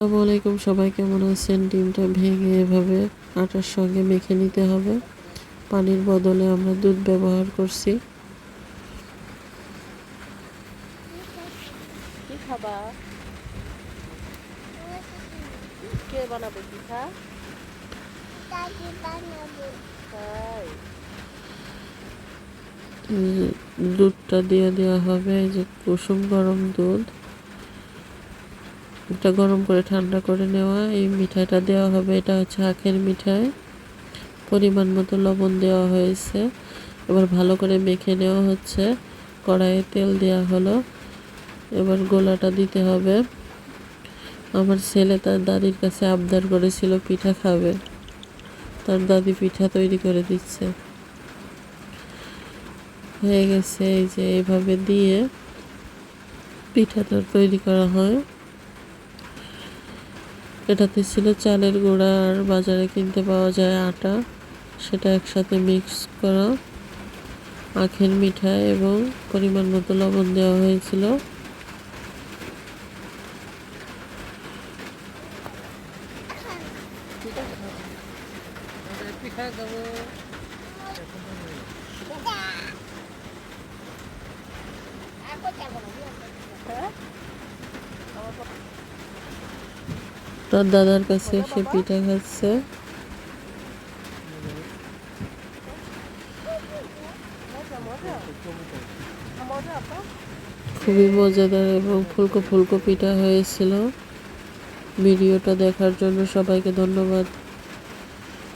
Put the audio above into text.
আসসালামু আলাইকুম সবাই কেমন আছেন? ডিমটা ভেঙে এভাবে আটার সঙ্গে মেখে নিতে হবে। পানির বদলে আমরা দুধ ব্যবহার করছি। কি বানাবে পিঠা? দুধটা দিয়ে দেওয়া হবে এই যে কুসুম গরম দুধ। এটা গরম করে ঠান্ডা করে নেওয়া। এই মিঠাইটা দেওয়া হবে, এটা হচ্ছে আখের মিঠাই। পরিমাণ মতো লবণ দেওয়া হয়েছে। এবার ভালো করে মেখে নেওয়া হচ্ছে। কড়াইয়ে তেল দেওয়া হলো। এবার গোলাটা দিতে হবে। আমার ছেলে তার দাদির কাছে আবদার করেছিল পিঠা খাবে। তার দাদি পিঠা তৈরি করে দিচ্ছে। হয়ে গেছে এই যে এইভাবে দিয়ে পিঠাটা তৈরি করা হয়। এটাতে ছিল। চালের গুঁড়া আর বাজারে কিনতে পাওয়া যায় আটা। সেটা একসাথে মিক্স করা। আখের মিঠাই এবং পরিমাণ মতো লবণ দেওয়া হয়েছিল। পিঠা খাব তার দাদার কাছে সে পিঠা খাচ্ছে। খুবই মজাদার এবং ফুলকো ফুলকো পিঠা হয়েছিল। ভিডিওটা দেখার জন্য সবাইকে ধন্যবাদ।